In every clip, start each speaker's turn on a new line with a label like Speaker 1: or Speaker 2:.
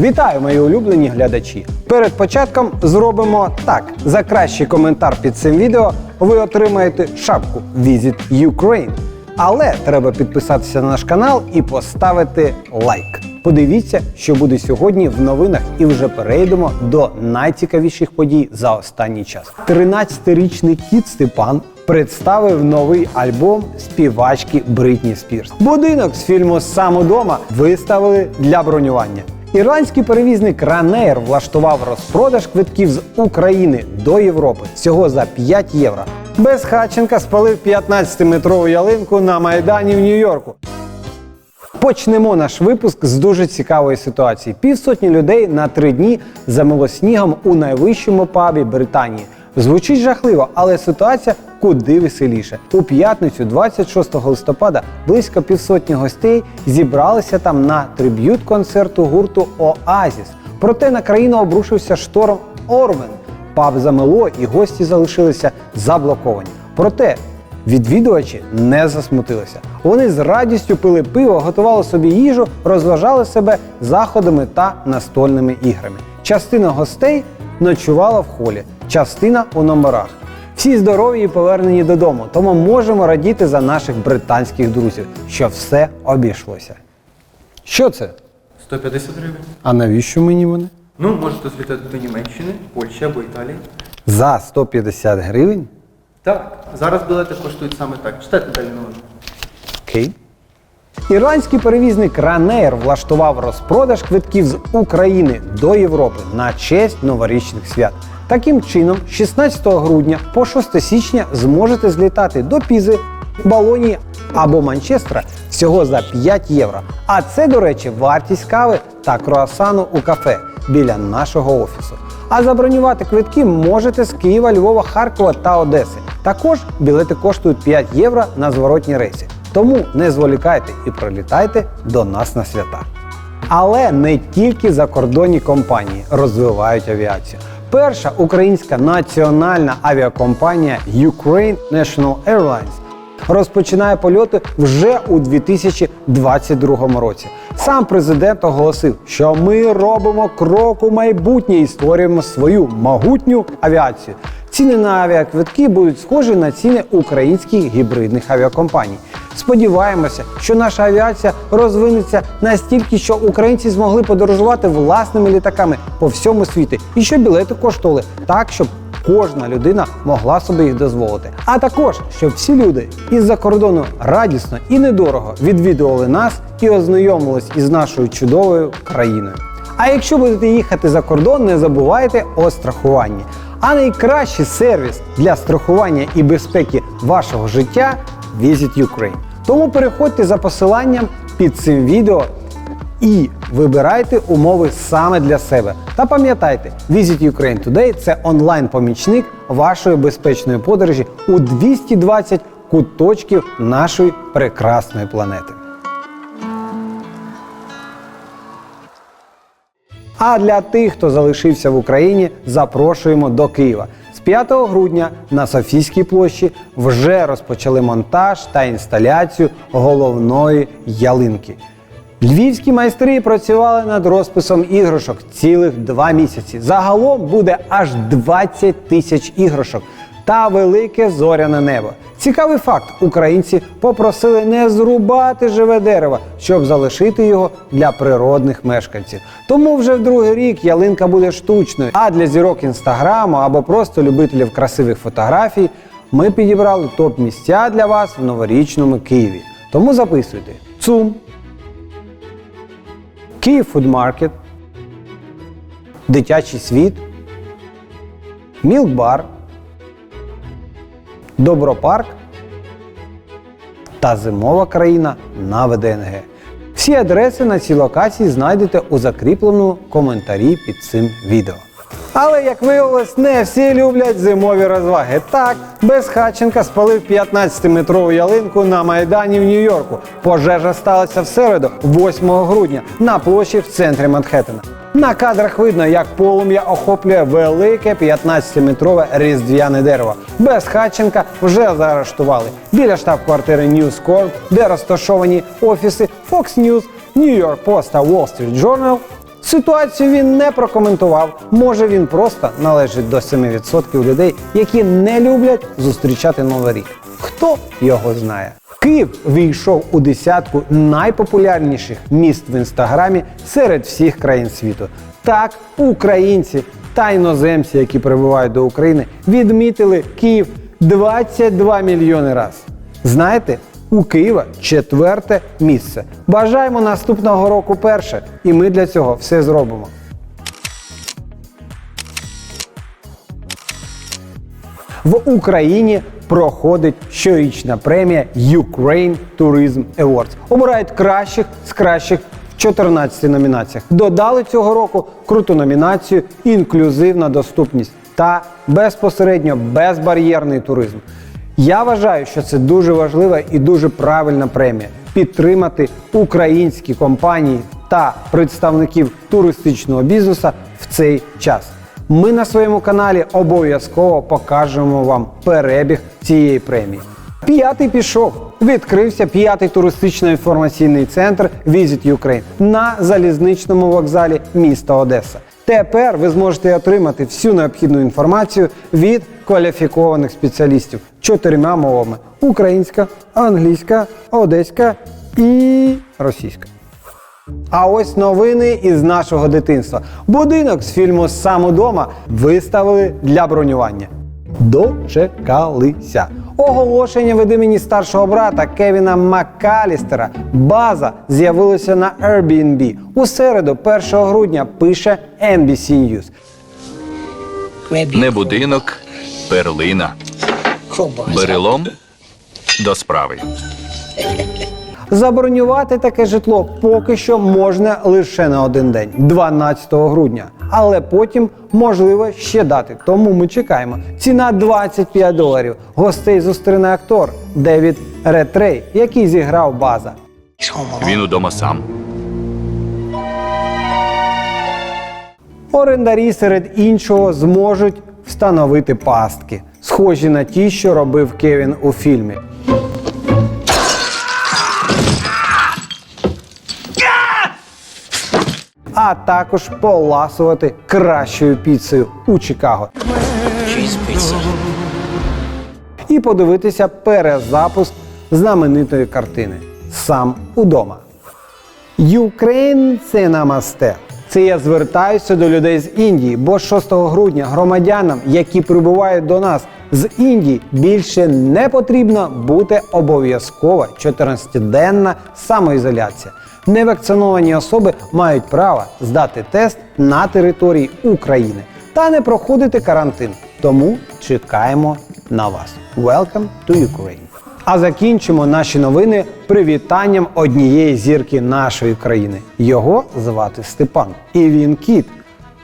Speaker 1: Вітаю, мої улюблені глядачі! Перед початком зробимо так: за кращий коментар під цим відео ви отримаєте шапку Visit Ukraine. Але треба підписатися на наш канал і поставити лайк. Подивіться, що буде сьогодні в новинах, і вже перейдемо до найцікавіших подій за останній час. 13-річний кіт Степан представив новий альбом співачки Бритні Спірс. Будинок з фільму Сам удома виставили для бронювання. Ірландський перевізник Ранеєр влаштував розпродаж квитків з України до Європи всього за 5 євро. Без Хатченка спалив 15-метрову ялинку на Майдані в Нью-Йорку. Почнемо наш випуск з дуже цікавої ситуації. Півсотні людей на три дні замило снігом у найвищому пабі Британії. Звучить жахливо, але ситуація куди веселіше. У п'ятницю, 26 листопада, близько півсотні гостей зібралися там на триб'ют концерту гурту Оазіс. Проте на країну обрушився шторм Орвен. Паб замело і гості залишилися заблоковані. Проте Відвідувачі не засмутилися. Вони з радістю пили пиво, готували собі їжу, розважали себе заходами та настольними іграми. Частина гостей ночувала в холі, частина у номерах. Всі здорові і повернені додому, тому можемо радіти за наших британських друзів, що все обійшлося. Що це?
Speaker 2: 150 гривень.
Speaker 1: А навіщо мені вони?
Speaker 2: Ну, можете злітати до Німеччини, Польщі або Італії.
Speaker 1: За 150 гривень?
Speaker 2: Так, зараз білети коштують саме так. Читайте далі новини.
Speaker 1: Окей. Ірландський перевізник Ранеєр влаштував розпродаж квитків з України до Європи на честь новорічних свят. Таким чином, 16 грудня по 6 січня зможете злітати до Пізи, Болонії або Манчестера всього за 5 євро. А це, до речі, вартість кави та круасану у кафе біля нашого офісу. А забронювати квитки можете з Києва, Львова, Харкова та Одеси. Також білети коштують 5 євро на зворотні рейси. Тому не зволікайте і прилітайте до нас на свята. Але не тільки закордонні компанії розвивають авіацію. Перша українська національна авіакомпанія Ukraine National Airlines розпочинає польоти вже у 2022 році. Сам президент оголосив, що ми робимо крок у майбутнє і створюємо свою могутню авіацію. Ціни на авіаквитки будуть схожі на ціни українських гібридних авіакомпаній. Сподіваємося, що наша авіація розвинеться настільки, що українці змогли подорожувати власними літаками по всьому світу, і що білети коштували так, щоб кожна людина могла собі їх дозволити. А також, щоб всі люди із-за кордону радісно і недорого відвідували нас і ознайомились із нашою чудовою країною. А якщо будете їхати за кордон, не забувайте о страхуванні. А найкращий сервіс для страхування і безпеки вашого життя Visit Ukraine. Тому переходьте за посиланням під цим відео і вибирайте умови саме для себе. Та пам'ятайте, Visit Ukraine Today – це онлайн-помічник вашої безпечної подорожі у 220 куточків нашої прекрасної планети. А для тих, хто залишився в Україні, запрошуємо до Києва. З 5 грудня на Софійській площі вже розпочали монтаж та інсталяцію головної ялинки. Львівські майстри працювали над розписом іграшок цілих два місяці. Загалом буде аж 20 тисяч іграшок та велике зоряне небо. Цікавий факт: українці попросили не зрубати живе дерево, щоб залишити його для природних мешканців. Тому вже в другий рік ялинка буде штучною. А для зірок інстаграму або просто любителів красивих фотографій ми підібрали топ місця для вас в новорічному Києві. Тому записуйте ЦУМ, Київ Фудмаркет, Дитячий світ, Мілкбар, Добропарк та Зимова країна на ВДНГ. Всі адреси на цій локації знайдете у закріпленому коментарі під цим відео. Але як виявилось, не всі люблять зимові розваги. Так, без Хатченка спалив 15-метрову ялинку на Майдані в Нью-Йорку. Пожежа сталася в середу, 8 грудня, на площі в центрі Манхеттена. На кадрах видно, як полум'я охоплює велике 15-метрове різдвяне дерево. Без Хатченка вже заарештували біля штаб-квартири News Corp, де розташовані офіси Fox News, New York Post та Wall Street Journal. Ситуацію він не прокоментував. Може він просто належить до 7% людей, які не люблять зустрічати Новий рік. Хто його знає? Київ війшов у десятку найпопулярніших міст в інстаграмі серед всіх країн світу. Так, українці та іноземці, які прибувають до України, відмітили Київ 22 мільйони раз. Знаєте, у Києва четверте місце. Бажаємо наступного року перше, і ми для цього все зробимо. В Україні проходить щорічна премія Ukraine Tourism Awards. Обирають кращих з кращих в 14 номінаціях. Додали цього року круту номінацію Інклюзивна доступність та безпосередньо безбар'єрний туризм. Я вважаю, що це дуже важлива і дуже правильна премія підтримати українські компанії та представників туристичного бізнесу в цей час. Ми на своєму каналі обов'язково покажемо вам перебіг цієї премії. П'ятий пішов. Відкрився п'ятий туристично-інформаційний центр Visit Ukraine на залізничному вокзалі міста Одеса. Тепер ви зможете отримати всю необхідну інформацію від кваліфікованих спеціалістів чотирма мовами: українська, англійська, одеська і російська. А ось новини із нашого дитинства. Будинок з фільму Сам удома виставили для бронювання. Дочекалися. Оголошення від імені старшого брата Кевіна Маккалістера. База з'явилася на Airbnb. У середу, 1 грудня, пише NBC News.
Speaker 3: Не будинок, перлина. Берелом до справи.
Speaker 1: Забронювати таке житло поки що можна лише на один день, 12 грудня. Але потім можливо ще дати. Тому ми чекаємо. Ціна 25 доларів. Гостей зустріне актор Девід Ретрей, який зіграв база.
Speaker 3: Він удома сам.
Speaker 1: Орендарі серед іншого зможуть встановити пастки, схожі на ті, що робив Кевін у фільмі. А також поласувати кращою піцею у Чикаго. І подивитися перезапуск знаменитої картини Сам удома. Юкрейн це намасте. Це я звертаюся до людей з Індії, бо з 6 грудня громадянам, які прибувають до нас з Індії, більше не потрібно бути обов'язкова 14-денна самоізоляція. Невакциновані особи мають право здати тест на території України та не проходити карантин. Тому чекаємо на вас. Welcome to Ukraine! А закінчимо наші новини привітанням однієї зірки нашої країни. Його звати Степан. І він кіт.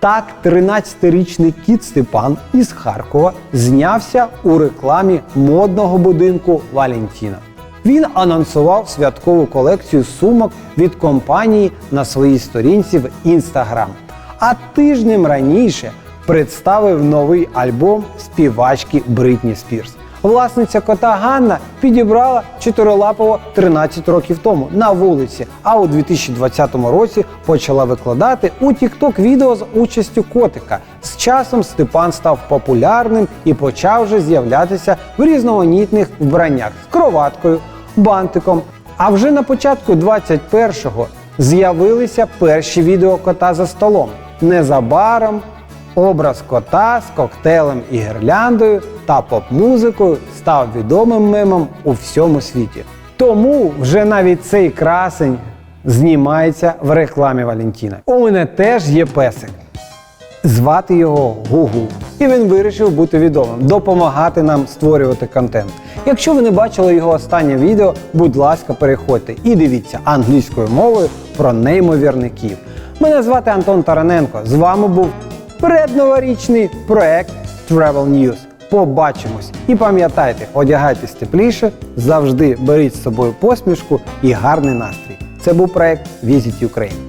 Speaker 1: Так, 13-річний кіт Степан із Харкова знявся у рекламі модного будинку Валентіна. Він анонсував святкову колекцію сумок від компанії на своїй сторінці в Instagram. А тижнем раніше представив новий альбом співачки Бритні Спірс. Власниця кота Ганна підібрала чотирилапого 13 років тому на вулиці, а у 2020 році почала викладати у TikTok відео з участю котика. З часом Степан став популярним і почав вже з'являтися в різноманітних вбраннях з кроваткою, бантиком. А вже на початку 21-го з'явилися перші відео кота за столом. Незабаром Образ кота з коктейлем і гірляндою та поп-музикою став відомим мемом у всьому світі. Тому вже навіть цей красень знімається в рекламі Валентіна. У мене теж є песик. Звати його Гугу. І він вирішив бути відомим, допомагати нам створювати контент. Якщо ви не бачили його останнє відео, будь ласка, переходьте і дивіться англійською мовою про неймовірників. Мене звати Антон Тараненко. З вами був предноворічний проект Travel News. Побачимось і пам'ятайте, одягайтесь тепліше, завжди беріть з собою посмішку і гарний настрій. Це був проект Visit Ukraine.